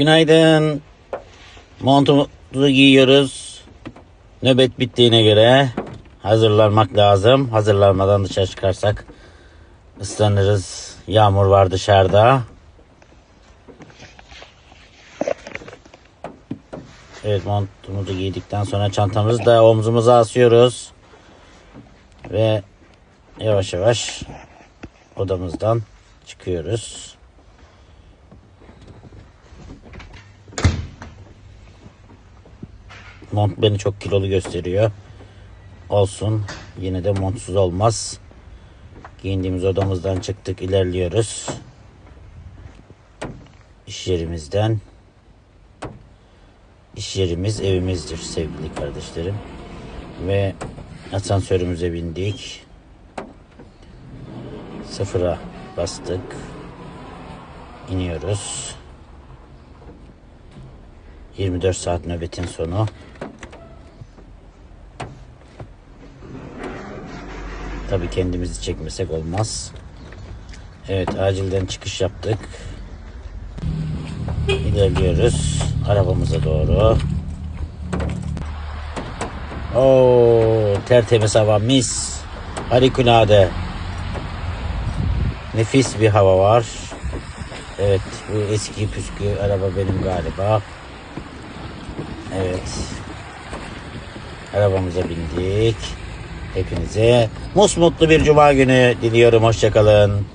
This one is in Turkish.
Günaydın. Montumuzu giyiyoruz. Nöbet bittiğine göre hazırlanmak lazım. Hazırlanmadan dışarı çıkarsak ıslanırız. Yağmur var dışarıda. Evet montumuzu giydikten sonra çantamızı da omzumuza asıyoruz. Ve yavaş yavaş odamızdan çıkıyoruz. Mont beni çok kilolu gösteriyor. Olsun. Yine de montsuz olmaz. Giyindiğimiz odamızdan çıktık. ilerliyoruz. İş yerimizden. İş yerimiz evimizdir sevgili kardeşlerim. Ve asansörümüze bindik. Sıfıra bastık. İniyoruz. 24 saat nöbetin sonu. Tabii kendimizi çekmesek olmaz. Evet acilden çıkış yaptık. İlerliyoruz arabamıza doğru. Oo tertemiz hava mis. Harikulade. Nefis bir hava var. Evet bu eski püskü araba benim galiba. Evet. Arabamıza bindik. Hepinize musmutlu bir cuma günü diliyorum. Hoşçakalın.